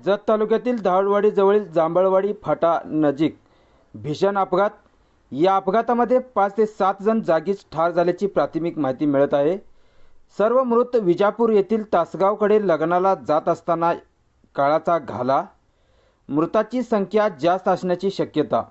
जत तालुक्यातील धावडवाडी जवळील जांभळवाडी फाटा नजीक भीषण अपघात. या अपघातामध्ये पाच ते सात जण जागीच ठार झाल्याची प्राथमिक माहिती मिळत आहे. सर्व मृत विजापूर येथील तासगावकडे लग्नाला जात असताना काळाचा घाला. मृताची संख्या जास्त असण्याची शक्यता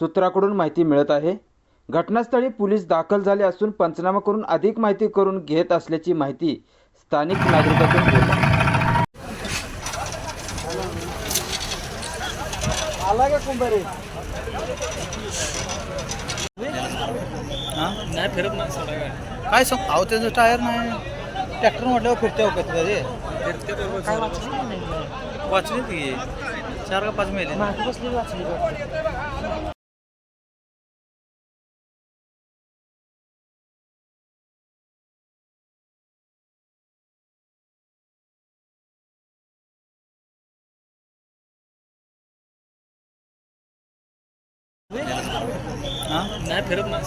सूत्राकडून माहिती मिळत आहे. घटनास्थळी पोलीस दाखल झाले असून पंचनामा करून अधिक माहिती करून घेत असल्याची माहिती स्थानिक नागरिकातून होत आहे. आला का कुंभारे नाही फिरत नाही सोडा गाडी काय सांग? अहो त्याचं टायर नाही. ट्रॅक्टर म्हटल्यावर फिरते का ते फिरते बरोबर वाचली ती चार का पाच महिने हा नाही फिरत नाही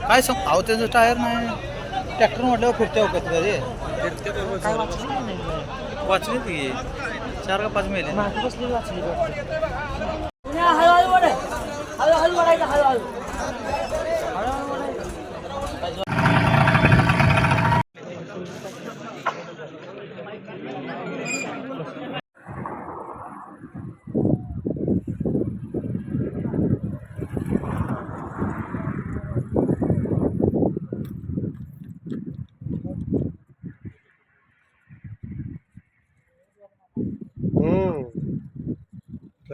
काय सांग? अहो त्याचं टायर नाही. ट्रॅक्टर म्हटल्यावर फिरते फिरते बरोबर वाचली ती चार का पाच महिने